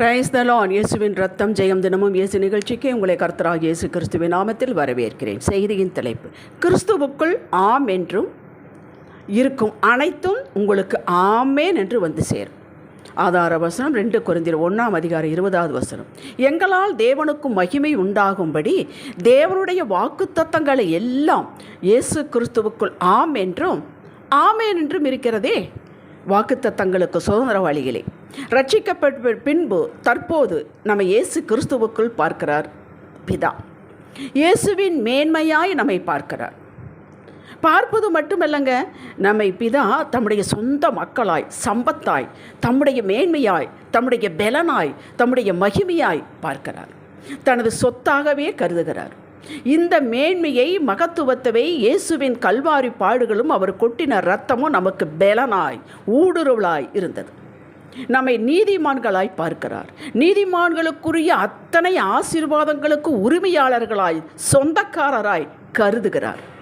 Price தலான் இயேசுவின் ரத்தம் ஜெயம் தினமும் இயேசு நிகழ்ச்சிக்கு உங்களை கர்த்தராக இயேசு கிறிஸ்துவின் நாமத்தில் வரவேற்கிறேன். செய்தியின் தலைப்பு கிறிஸ்துவுக்குள் ஆம் என்றும் இருக்கும் அனைத்தும் உங்களுக்கு ஆமேன் என்று வந்து சேரும். ஆதார வசனம் ரெண்டு குறைந்தர் ஒன்றாம் அதிகாரம் இருபதாவது வசனம். எங்களால் தேவனுக்கும் மகிமை உண்டாகும்படி தேவனுடைய வாக்குத்தத்தங்களை எல்லாம் இயேசு கிறிஸ்துவுக்குள் ஆம் என்றும் ஆமேன் என்றும் இருக்கிறதே. வாக்குத்தத்தங்களுக்கு சுதந்திரவாளிகளே ரட்சிக்கப்பட்ட பின்பு தற்போது நம்ம இயேசு கிறிஸ்துவுக்குள் பார்க்கிறார். பிதா. இயேசுவின் மேன்மையாய் நம்மை பார்க்கிறார். பார்ப்பது மட்டுமல்லங்க நம்மை பிதா தம்முடைய சொந்த மக்களாய் சம்பத்தாய் தம்முடைய மேன்மையாய் தம்முடைய பலனாய் தம்முடைய மகிமையாய் பார்க்கிறார். தனது சொத்தாகவே கருதுகிறார். இந்த மேன்மையை மகத்துவத்தவை இயேசுவின் கல்வாரி பாடுகளும் அவர் கொட்டின ரத்தமும் நமக்கு பலனாய் ஊடுருவலாய் இருந்தது. நம்மை நீதிமான்களாய் பார்க்கிறார். நீதிமான்களுக்குரிய அத்தனை ஆசீர்வாதங்களுக்கு உரிமையாளர்களாய் சொந்தக்காரராய் கருதுகிறார்.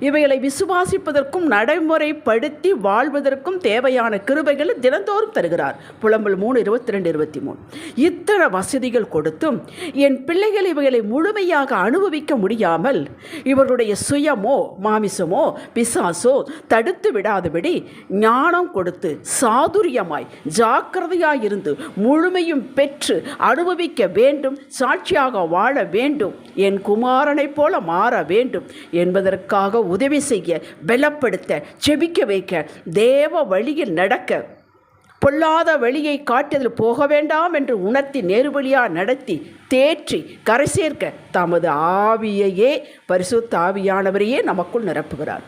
இவைகளை விசுவாசிப்பதற்கும் நடைமுறைப்படுத்தி வாழ்வதற்கும் தேவையான கிருபைகளை தினந்தோறும் தருகிறார். புலம்பல் மூணு இருபத்தி ரெண்டு இருபத்தி மூணு இத்தனை வசதிகள் கொடுத்தும் என் பிள்ளைகள் இவைகளை முழுமையாக அனுபவிக்க முடியாமல் இவருடைய சுயமோ மாமிசமோ பிசாசோ தடுத்து விடாதபடி ஞானம் கொடுத்து சாதுரியமாய் ஜாக்கிரதையாய் இருந்து முழுமையும் பெற்று அனுபவிக்க வேண்டும் சாட்சியாக வாழ வேண்டும் என் குமாரனைப் போல மாற வேண்டும் என்பதற்காக உதவி செய்ய பலப்படுத்த செபிக்க வைக்க. தேவ வழியில் நடக்க. பொல்லாத வழியை காட்டுதல் போக வேண்டாம் என்று உணர்த்தி நேர்வழியாக நடத்தி தேற்றி கரை சேர்க்க தமது ஆவியையே பரிசுத்த ஆவியானவரையே நமக்குள் நிரப்புகிறார்.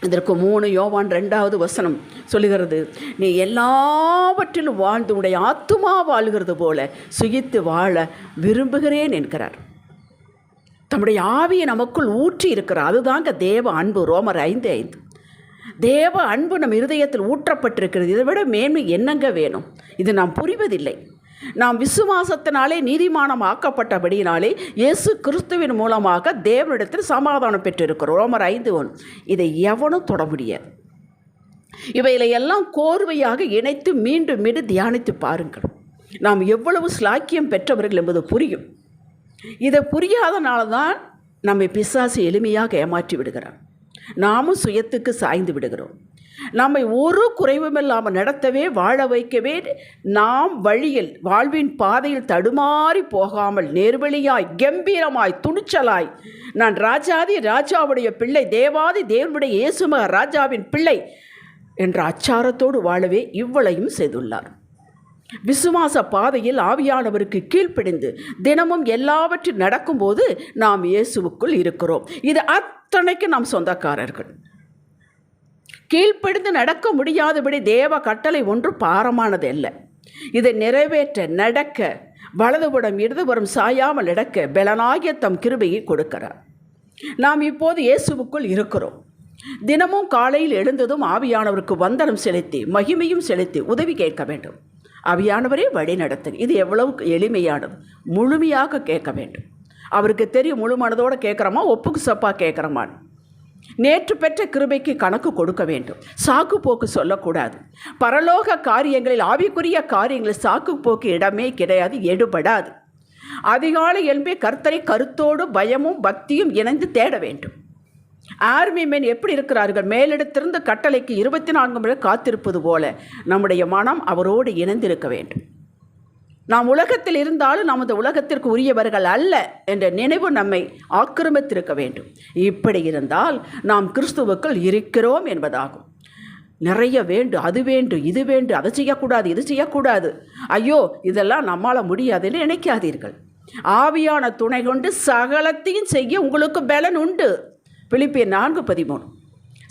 இதற்கு மூணு யோவான் ரெண்டாவது வசனம் சொல்லுகிறது. நீ எல்லாவற்றிலும் வாழ்ந்து உடைய ஆத்துமா வாழுகிறது போல சுகித்து வாழ விரும்புகிறேன் என்கிறார். தம்முடைய ஆவியை நமக்குள் ஊற்றி இருக்கிறார் அதுதாங்க தேவ அன்பு ரோமர் ஐந்து ஐந்து. தேவ அன்பு நம் இருதயத்தில் ஊற்றப்பட்டிருக்கிறது. இதை விட மேன்மை என்னங்க வேணும்? இது நாம் புரிவதில்லை. நாம் விசுவாசத்தினாலே நீதிமானம் ஆக்கப்பட்டபடியினாலே இயேசு கிறிஸ்துவின் மூலமாக தேவனிடத்தில் சமாதானம் பெற்றிருக்கிறோம். ரோமர் ஐந்து ஒன். இதை எவனும் தொட முடியாது. இவைகளை எல்லாம் கோர்வையாக இணைத்து மீண்டும் மீண்டும் தியானித்து பாருங்கள். நாம் எவ்வளவு ஸ்லாக்கியம் பெற்றவர்கள் என்பது புரியும். இதை புரியாதனால தான் நம்மை பிசாசு எளிமையாக ஏமாற்றி விடுகிறான். நாமும் சுயத்துக்கு சாய்ந்து விடுகிறோம். நம்மை ஒரு குறைவுமில்லாமல் நடத்தவே வாழ வைக்கவே நாம் வழியில் வாழ்வின் பாதையில் தடுமாறி போகாமல் நேர்வழியாய் கம்பீரமாய் துணிச்சலாய் நான் ராஜாதி ராஜாவுடைய பிள்ளை தேவாதி தேவனுடைய இயேசுமக ராஜாவின் பிள்ளை என்ற அச்சாரத்தோடு வாழவே இவ்வளையும் செய்துள்ளார். விசுவாச பாதையில் ஆவியானவருக்கு கீழ்ப்பிடிந்து தினமும் எல்லாவற்றும் நடக்கும்போது நாம் இயேசுவுக்குள் இருக்கிறோம். இது அத்தனைக்கு நாம் சொந்தக்காரர்கள். கீழ்ப்பிடிந்து நடக்க முடியாதபடி தேவ கட்டளை ஒன்று பாரமானது அல்ல. இதை நிறைவேற்ற நடக்க வலதுபுறம் இடதுபுறம் சாயாமல் நடக்க பலனாகிய தம் கிருபையை கொடுக்கிறார். நாம் இப்போது இயேசுவுக்குள் இருக்கிறோம். தினமும் காலையில் எழுந்ததும் ஆவியானவருக்கு வந்தனம் செலுத்தி மகிமையும் செலுத்தி உதவி கேட்க வேண்டும். அவையானவரே வழி நடத்துங்க இது எவ்வளவு எளிமையானது. முழுமையாக கேட்க வேண்டும். அவருக்கு தெரியும் முழு மனதோடு கேட்குறோமா ஒப்புக்கு சப்பா கேட்குறோமான்னு நேற்று பெற்ற கிருபைக்கு கணக்கு கொடுக்க வேண்டும். சாக்கு போக்கு சொல்லக்கூடாது. பரலோக காரியங்களில் ஆவிக்குரிய காரியங்களில் சாக்கு போக்கு இடமே கிடையாது எடுபடாது. அதிகாலை எழும்பி கர்த்தரை கருத்தோடு பயமும் பக்தியும் இணைந்து தேட வேண்டும். ஆர்மி மென் எப்படி இருக்கிறார்கள்? மேலிடத்திலிருந்து கட்டளைக்கு இருபத்தி நான்கு மணி காத்திருப்பது போல நம்முடைய மனம் அவரோடு இணைந்திருக்க வேண்டும். நாம் உலகத்தில் இருந்தாலும் நமது உலகத்திற்கு உரியவர்கள் அல்ல என்ற நினைவு நம்மை ஆக்கிரமித்திருக்க வேண்டும். இப்படி இருந்தால் நாம் கிறிஸ்துவுக்குள் இருக்கிறோம் என்பதாகும். நிறைய வேண்டும் அது வேண்டும் இது வேண்டும் அதை செய்யக்கூடாது இது செய்யக்கூடாது. ஐயோ இதெல்லாம் நம்மால் முடியாதுன்னு நினைக்காதீர்கள். ஆவியான துணை கொண்டு சகலத்தையும் செய்ய உங்களுக்கு பலன் உண்டு. பிலிப்பியர் நான்கு பதிமூணு.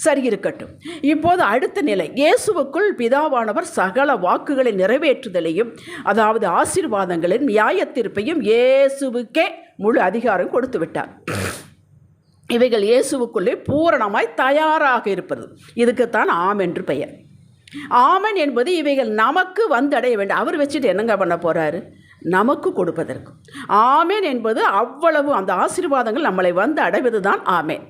சரி இருக்கட்டும். இப்போது அடுத்த நிலை. இயேசுவுக்குள் பிதாவானவர் சகல வாக்குகளை நிறைவேற்றுதலையும் அதாவது ஆசீர்வாதங்களின் நியாயத்தீர்ப்பையும் இயேசுவுக்கே முழு அதிகாரம் கொடுத்து விட்டார். இவைகள் இயேசுவுக்குள்ளே பூரணமாய் தயாராக இருப்பது. இதுக்குத்தான் ஆம் என்று பெயர். ஆமன் என்பது இவைகள் நமக்கு வந்து அடைய வேண்டும். அவர் வச்சுட்டு என்னங்க பண்ண போகிறாரு நமக்கு கொடுப்பதற்கு. ஆமேன் என்பது அவ்வளவு அந்த ஆசீர்வாதங்கள் நம்மளை வந்து அடைவது தான் ஆமேன்.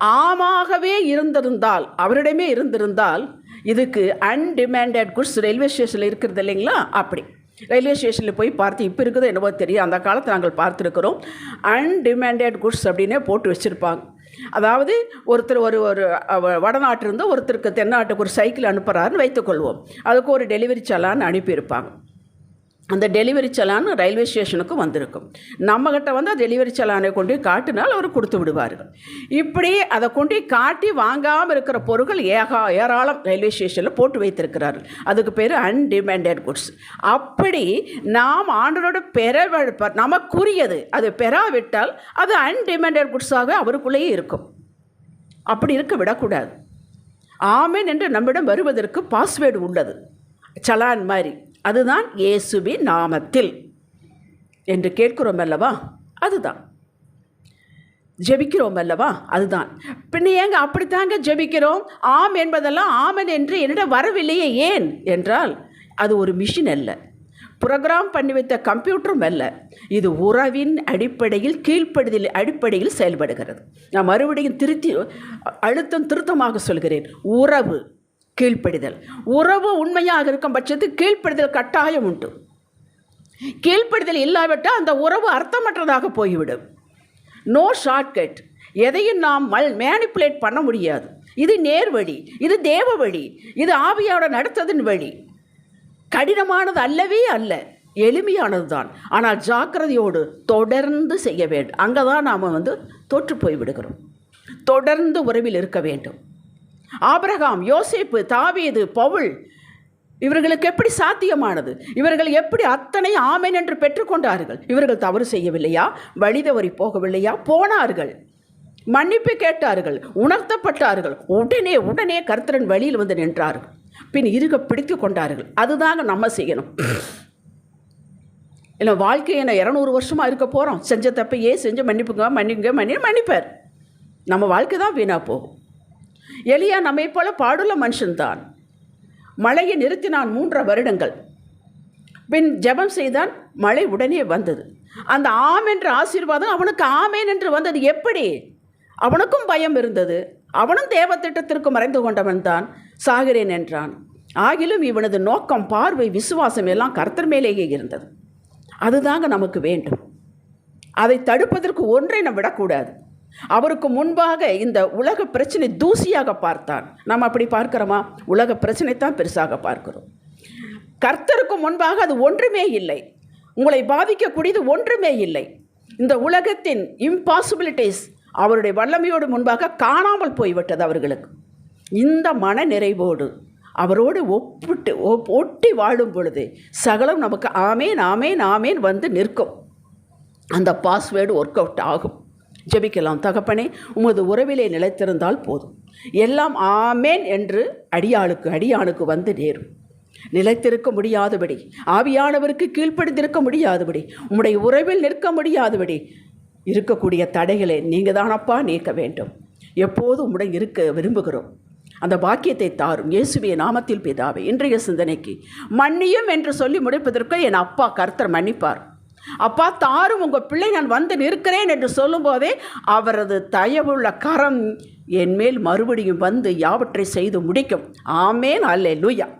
ஆமாகவே இருந்திருந்தால் அவரிடமே இருந்திருந்தால் இதுக்கு அன்டிமேண்டட் குட்ஸ் ரயில்வே ஸ்டேஷனில் இருக்கிறது இல்லைங்களா? அப்படி. ரயில்வே ஸ்டேஷனில் போய் பார்த்து இப்போ இருக்குதோ என்னவோ தெரியும். அந்த காலத்தை நாங்கள் பார்த்துருக்குறோம். அன்டிமேண்டட் குட்ஸ் அப்படின்னே போட்டு வச்சுருப்பாங்க. அதாவது ஒருத்தர் ஒரு ஒரு வடநாட்டிலிருந்து ஒருத்தருக்கு தென்னாட்டுக்கு ஒரு சைக்கிள் அனுப்புகிறாருன்னு வைத்துக்கொள்வோம். அதுக்கு ஒரு டெலிவரி சலான்னு அனுப்பியிருப்பாங்க. அந்த டெலிவரி சலான் ரயில்வே ஸ்டேஷனுக்கு வந்திருக்கும். நம்மக்கிட்ட வந்து அந்த டெலிவரி சலானை கொண்டு போய் காட்டினால் அவர் கொடுத்து விடுவார்கள். இப்படி அதை கொண்டு காட்டி வாங்காமல் இருக்கிற பொருட்கள் ஏகா ஏராளம் ரயில்வே ஸ்டேஷனில் போட்டு வைத்திருக்கிறார்கள். அதுக்கு பேர் அன்டிமேண்டட் குட்ஸ். அப்படி நாம் ஆண்டரோட பெற நமக்குரியது அது பெறாவிட்டால் அது அன்டிமேண்டட் குட்ஸாக அவருக்குள்ளேயே இருக்கும். அப்படி இருக்க விடக்கூடாது. ஆமேன் என்று நம்மிடம் வருவதற்கு பாஸ்வேர்டு உள்ளது. சலான் மாதிரி. அதுதான் இயேசுவின் நாமத்தில். என்று கேட்கிறோம் அல்லவா அதுதான். ஜெபிக்கிறோம் அல்லவா அதுதான். பின்ன ஏங்க அப்படித்தாங்க ஜெபிக்கிறோம்? ஆம் என்பதெல்லாம் ஆமன் என்று என்னிடம் வரவில்லையே ஏன் என்றால் அது ஒரு மிஷின் அல்ல. புரோகிராம் பண்ணி வைத்த கம்ப்யூட்டரும் அல்ல. இது உறவின் அடிப்படையில் கீழ்ப்படுதல் அடிப்படையில் செயல்படுகிறது. நான் மறுபடியும் திருத்தி அழுத்தம் திருத்தமாக சொல்கிறேன். உறவு. கீழ்ப்படிதல். உறவு உண்மையாக இருக்கும் பட்சத்துக்கு கீழ்ப்படிதல் கட்டாயம் உண்டு. கீழ்ப்படிதல் இல்லாவிட்டால் அந்த உறவு அர்த்தமற்றதாக போய்விடும். நோ ஷார்ட்கட் எதையும் நாம் மல் மேனிப்புலேட் பண்ண முடியாது. இது நேர் வழி இது தேவ வழி இது ஆவியோட நடத்ததின் வழி. கடினமானது அல்லவே அல்ல எளிமையானது தான் ஆனால் ஜாக்கிரதையோடு தொடர்ந்து செய்ய வேண்டும் அங்கே தான் நாம் வந்து தோற்று போய் விடுகிறோம் தொடர்ந்து உறவில் இருக்க வேண்டும். ஆபிரகாம் யோசேப்பு தாவீது பவுல் இவர்களுக்கு எப்படி சாத்தியமானது? இவர்கள் எப்படி அத்தனை ஆமென் என்று பெற்றுக்கொண்டார்கள்? இவர்கள் தவறு செய்யவில்லையா? வழிதவறி போகவில்லையா? போனார்கள். மன்னிப்பு கேட்டார்கள். உணர்த்தப்பட்டார்கள். உடனே உடனே கர்த்தரன் வழியில் வந்து நின்றார்கள் பின் இருக பிடித்து கொண்டார்கள். அதுதாங்க நம்ம செய்யணும். இல்லை வாழ்க்கையை என்ன இரநூறு வருஷமாக இருக்க போகிறோம் செஞ்ச தப்பையே செஞ்சு மன்னிப்புங்க மன்னிங்க மன்னி மன்னிப்பார். நம்ம வாழ்க்கை தான் வீணாக போகும். எலியா நம்மை போல பாடுள்ள மனுஷன்தான். மழையை நிறுத்தினான் மூன்று வருடங்கள். பின் ஜெபம் செய்தான் மழை உடனே வந்தது. அந்த ஆம் என்ற ஆசீர்வாதம் அவனுக்கு ஆமேன் என்று வந்தது எப்படி? அவனுக்கும் பயம் இருந்தது. அவனும் தேவத்திட்டத்திற்கு மறைந்து கொண்டவன் தான் சாகிறேன் என்றான். ஆகிலும் இவனது நோக்கம் பார்வை விசுவாசம் எல்லாம் கர்த்தர் மேலேயே இருந்தது. அதுதாங்க நமக்கு வேண்டும். அதை தடுப்பதற்கு ஒன்றை நம்ம விடக்கூடாது. அவருக்கு முன்பாக இந்த உலக பிரச்சனை தூசியாக பார்த்தான். நாம் அப்படி பார்க்குறோமா? உலக பிரச்சனை தான் பெருசாக பார்க்கிறோம். கர்த்தருக்கு முன்பாக அது ஒன்றுமே இல்லை. உங்களை பாதிக்கக்கூடியது ஒன்றுமே இல்லை. இந்த உலகத்தின் இம்பாசிபிலிட்டிஸ் அவருடைய வல்லமையோடு முன்பாக காணாமல் போய்விட்டது அவர்களுக்கு. இந்த மன நிறைவோடு அவரோடு ஒப்பிட்டு ஒப்- ஒட்டி வாழும் பொழுது சகலம் நமக்கு ஆமேன் ஆமேன் ஆமேன் வந்து நிற்கும். அந்த பாஸ்வேர்டு ஒர்க் அவுட் ஆகும். ஜெபிக்கலாம். தகப்பனே உமது உறவிலே நிலைத்திருந்தால் போதும். எல்லாம் ஆமேன் என்று அடியாளுக்கு அடியானுக்கு வந்து நேரும். நிலைத்திருக்க முடியாதபடி ஆவியானவருக்கு கீழ்ப்படுத்திருக்க முடியாதபடி உம்முடைய உறவில் நிற்க முடியாதபடி இருக்கக்கூடிய தடைகளை நீங்கள் தானப்பா நீக்க வேண்டும். எப்போதும் உம்முடன் இருக்க விரும்புகிறோம். அந்த பாக்கியத்தை தாரும் இயேசுவிய நாமத்தில் பிதாவே இன்றைய சிந்தனைக்கு மன்னியும் என்று சொல்லி முடிப்பதற்கு என் அப்பா கர்த்தர் மன்னிப்பார். அப்பா தாரும் உங்கள் பிள்ளை நான் வந்து நிற்கிறேன் என்று சொல்லும்போதே அவரது தயவுள்ள கரம் என்மேல் மறுபடியும் வந்து யாவற்றை செய்து முடிக்கும். ஆமேன். அல்லே லூயா